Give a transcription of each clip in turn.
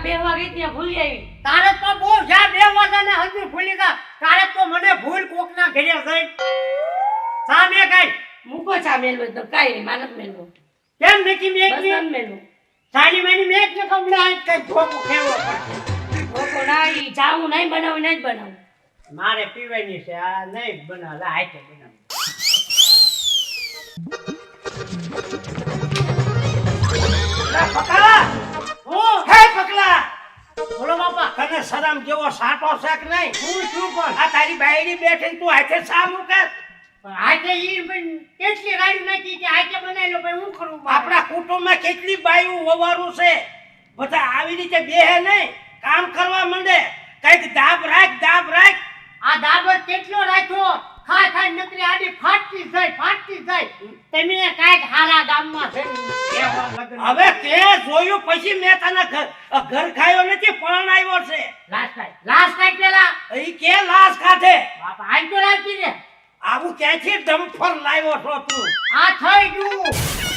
એમાં બેહવા ગઈ ત્યાં ભૂલી આવી. તારે તો બહુ જ્યાં બે વાગ્યાને હજુ ભૂલી ગયા તારે તો મને ભૂલ કોકના ઘરે જઈ સામે કઈ. મૂકો ચા મેલવો તો કાંઈ નહીં માનત મેલવો. કેમ નથી મેં બસ એકલી? આમ મેલવો. સાની મેની મેં એકને કમળે આજ કઈ ધોકો ખેવો લોકો ના ઈ ચા હું નહીં બનાવું નહીં બનાવું. મારે પીવાની છે આ નહીં બનાવ લા હાથે બનાવ. બોલો બાપા. તને શરમ જેવો સાટો શેક નહીં? હું છું પણ આ તારી બાયડી બેઠી તું હાથે શા મૂકે? આજે ઈ કેટલી ગાડી નાખી કે આજે બનાવી લો ભાઈ હું કરું આપણા કુટુંબમાં કેટલી બાયું વવારું છે? બધા આવી રીતે બેહે નહીં. કામ કરવા માંડે. કંઈક દાબ રાખ દાબ રાખ. આ દાબર કેટલો રાખ્યો? ખા ખા નકરી આડી ફાટતી જાય ફાટતી જાય. તમે કાંઈક હારા ગામમાં છે. હવે તે જોયું પછી મેં તને ઘર ઘર ખાયો નથી પણ આવ્યો છે. લાસ્ટ ટાઈમ લાસ્ટ ટાઈમ પેલા? ઈ કે લાશ ખાધે? બાપા આમ તો રાખી દે આવું ક્યાંથી ડમ્ફર લાવ્યો છો તું? આ થઈ ગયું.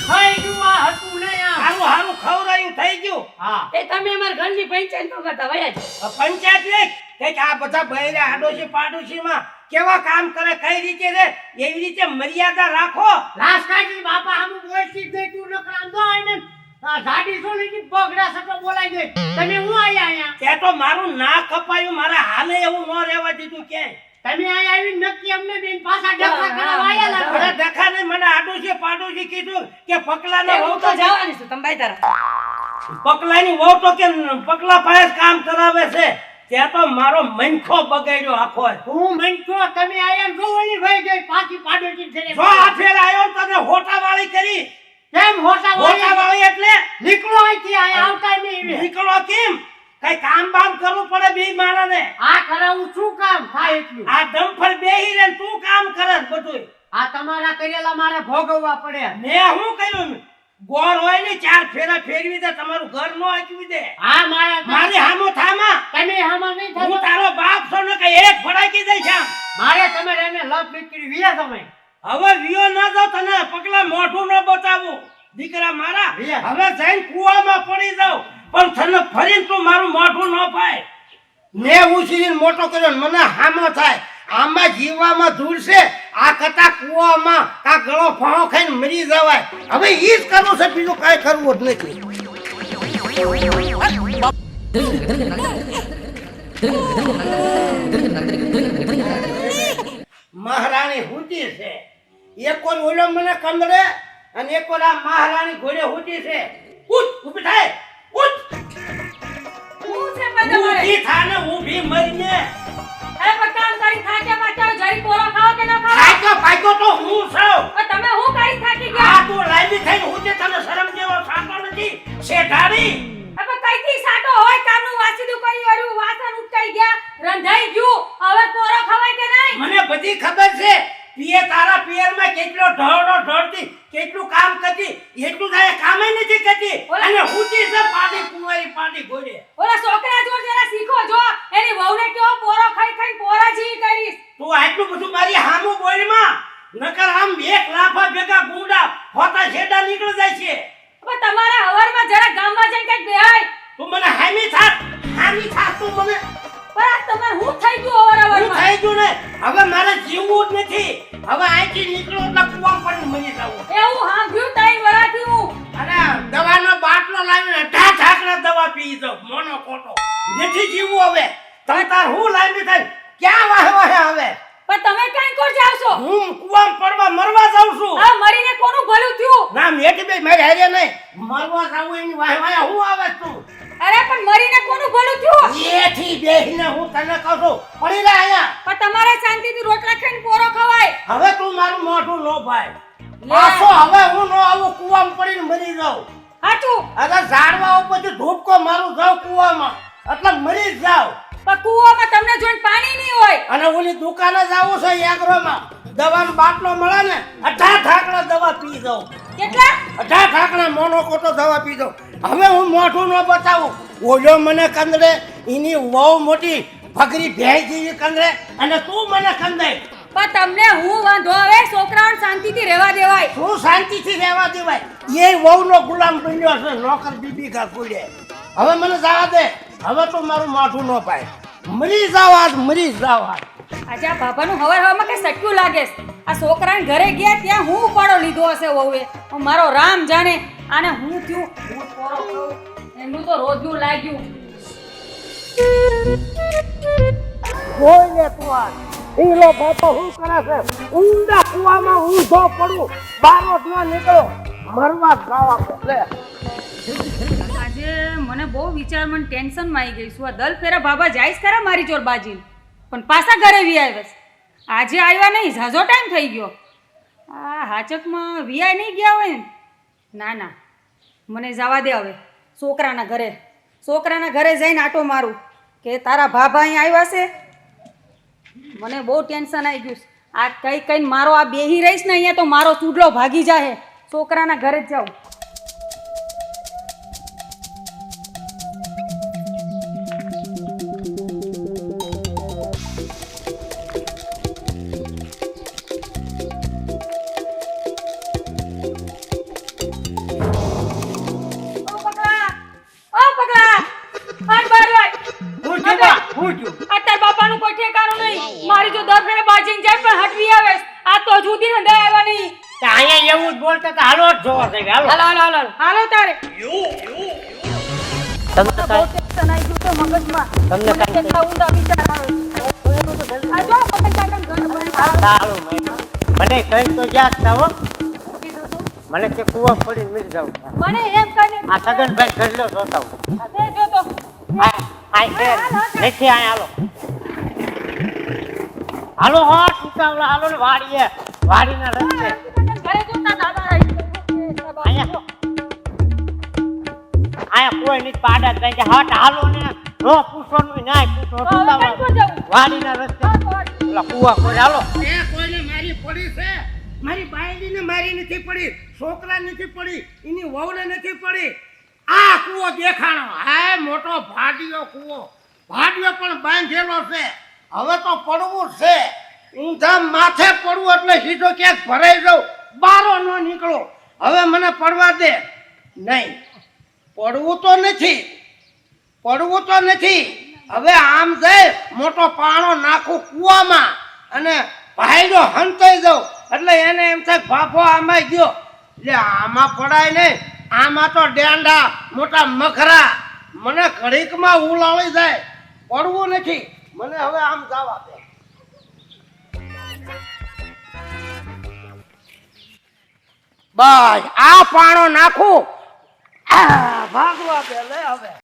થઈ ગયું આ હતું ને આ. હારું હારું ખવડાયું થઈ ગયું. હા. એ તમે અમાર ઘરની પંચાયત નો કરતા વયા પંચાયત ને કે આ બધા બૈરા આડોશી પાડોશીમાં કેવા કામ કરે કઈ રીતે રે એવી રીતે મર્યાદા રાખો. ટાઈમ બાપા આમ બોલતી દે તું ન કામ દો આ ગાડી સોલી ની બગડા સકો બોલાઈ દે તમે હું આયા આયા તે તો મારું ના કપાયું મારા હાલે એવું ન રહેવા દીધું કે. તમે આયા આવી નક્કી અમને બેન પાછા ડખા કરવા આયા અરે લાગો. ડખા નહીં મને આડોશી પાડોશી કીધું કે પકલા ને વહુ હું તો જવાની છું તમે બાય તારા પકલાની વહુ તો કે પકલા પાસે કામ કરાવે છે. ત્યાં તો મારો મનખો બગાડ્યો આખો હું મનખો? તમે આયા જો ઓલી ભાઈ ગઈ પાછી પાડોશી છે જો આ ફેર આવ્યો ને તને હોટા વાળી કરી. કેમ હોટા હોટા વાળી વાળી એટલે? નીકળો અહીંથી આયા આવતા નહીં. નીકળો કેમ? કઈ કામ બામ કરવું પડે બે માણસને. આ કરાવું શું કામ? થાય એટલું. આ દમફળ બેહી રે તું કામ કરસ બધું આ તમારા કરેલા મારે ભોગવવા પડે. મેં શું કર્યું? ગોળ હોય ને ચાર ફેરા ફેરવી દે તમારું ઘર નો આચવી દે. હા મારા મારી હામો થામા. તમે હામો નહીં હું થતો તારો બાપ છો ને કઈ એક ફડાકી દઈશ આમ. મારે તમે એને લપ બીકરી વિયા તમે. હવે વિયો ના જાવ તને પગલા મોઢું ન બતાવું. દીકરા મારા હવે જઈને કુવામાં પડી જાવ પણ તને ફરીને તું મારું મોઢું ન પાય મેં ઉછીરીને મોટો કર્યો ને મને હામો થાય. આમાં જીવવામાં દૂર છે. આ કથા કુવામાં કા ગળો ફાંો ખાઈને મરી જવાય. હવે ઈ જ કરવું છે બીજું કાંઈ કરવું જ નથી. મહારાણી હુતી છે. એક વાર ઓલો મને કંદડે અને એક વાર આ મહારાણી ઘોડે હુતી છે. ઉઠ ઊભી થાય. ઉઠ. ઊભી થા ને ઊભી મરીને. પાક્યો તો હું છું. તમે હું કરી થાકી આ ગયા તું લાવી થઈને જે તને શરમ જેવો સાંતો નથી શેઠાણી હવે કઈથી સાટો હોય? કામનું વાસીદું કરી અરુ વાસણ ઉટકાઈ ગયા રંધાઈ ગયું. હવે કોરો ખવાય કે નહીં? મને બધી ખબર છે. પીએ તારા પિયરમાં કેટલો ઢળનો ઢળતી કેટલું કામ કરતી એટલું થાય કામે નથી કરતી. અને હું છે પાડી કુંવારી પાડી ગોડે ઓલા હું ગયું ને હવે મારે જીવવું જ નથી. હવે અહીંથી નીકળો એટલે કુવા પણ મરી જવું એવું હાંભળ્યું તઈ વરાથી હું અરે દવાનો બાટલો લાવીને ઢા ઢાકડા દવા પી દો મોનો ખોટો. નથી જીવવું હવે. તમે તાર હું લાવી થાય? ક્યાં વાહે વાહે હવે પણ તમે કઈ કોર જાવશો હું કુવા પડવા મરવા જાઉં છું. આ મરીને કોનું ભલું થયું? ના મેટી બે મારી હારે નહીં. મરવા જાવું એની વાહે વાહે હું આવે તું અરે પણ મરીને કોનું ભલું થયું? એથી બેહીને હું તને કહું છું. પડી રે તમારે શાંતિથી રોટલા ખાઈને પોરો ખવાય. હવે તું મારું મોઢું નો ભાઈ. પાછો હવે હું નો આવું કુવામાં પડીને મરી જાઉં. હાચું. અગર ઝાડવા ઉપરથી ધૂપકો મારું જાઉં કુવામાં. એટલે મરી જાઉં. પણ કૂવામાં તમને જોઈને પાણી નહીં હોય. અને ઓલી દુકાને જાવું છે એગ્રોમાં દવાનો બાટલો મળે ને અઢાર ઠાકડા દવા પી જાઉં. કેટલા? અઢાર ઠાકડા મોનો કોટો દવા પી જાઉં. હવે હું મોઢું ન બતાવું. ઓલો મને કંદડે એની વહુ મોટી ફગરી ભેંસ જેવી કંદડે અને તું મને કંદાય પણ તમને હું વાંધો આવે છોકરાઓને શાંતિથી રહેવા દેવાય. તું શાંતિથી રહેવા દેવાય? એ વહુનો ગુલામ બન્યો છે નોકર બીબી ઘર કુડે હવે મને જવા દે. હવે તો મારું માથું ન પાય મરી જાવ આજ મરી જાવ આજ. આજે આ બાબાનું હવાર હવામાં કે સટક્યું લાગે. આ છોકરાને ઘરે ગયા ત્યાં હું ઉપાડો લીધો હશે વહુએ. મારો રામ જાણે આને હું થયું? હું ખાઉં. એમનું તો રોજનું લાગ્યું. આજ મને બહુ વિચાર, મને ટેન્શનમાં આવી ગઈ છું. ફેરા બાબા જાય ખરા મારી ચોર બાજી પણ પાછા ઘરે વી આવ્યા છે. આજે આવ્યા નહીં, ઝાઝો ટાઈમ થઈ ગયો. આ હાચકમાં વિયાય નહીં ગયા હોય ને? ના ના. મને જવા દે હવે, છોકરાના ઘરે. છોકરાના ઘરે જઈને આટો મારું કે તારા ભાભા અહીં આવ્યા છે? મને બહુ ટેન્શન આવી ગયું. આ કઈ કઈ મારો આ બેહી રહીશ ને અહીંયા તો મારો ચૂડલો ભાગી જાય છોકરાના ઘરે જ જાઉં. બોલતા હતા હાલો જ જોવા જઈએ હાલો. હાલો હાલો હાલો હાલો. તારે. તમને મગજમાં. ઊંડા વિચાર આવે મને કઈ તો યાદ ના હો કીધું. તું. મને કે કુવા પડી મરી જાવ મને એમ કહીને આ સગનભાઈ ઘર જોતા હું તે જો તો. આ આ છે નથી આ હાલો. હાલો હોટ ઉતાવળા હાલો ને વાડીએ. વાડીના રસ્તે. ઘરે જોતા દાદા રહી અહીંયા. અહીંયા કોઈ નહીં પાડા થાય કે હટ હાલો ને. નો પૂછવાનું નાય પૂછો ઉતાવળા વાડીના રસ્તે. ઓલા કુવા કોઈ હાલો. એ કોઈને મારી પડી છે. મારી બાયડીને મારી નથી પડી. છોકરા નથી પડી. એની વહુને નથી પડી. આ કૂવો દેખાણો. હા મોટો ભાડિયો કૂવો. ભાડિયો પણ બાંધેલો છે. હવે તો પડવું છે. ઊંધા માથે પડવું એટલે સીધો ક્યાંક ભરાઈ જાઉં. બારો ન નીકળો. હવે મને પડવા દે. નહીં. પડવું તો નથી. પડવું તો નથી. હવે આમ જઈ મોટો પાણો નાખું કૂવામાં અને ભાઈડો હંતાઈ જાઉં. એટલે એને એમ થાય ભાફો આમાં ગયો. એટલે આમાં પડાય નહીં. આમાં તો ડેંડા, મોટા મખરા મને ઘડીકમાં ઉલાળી જાય. પડવું નથી. મને હવે આમ જવા દે. બસ આ પાણો નાખું. ભાગવા દે હવે.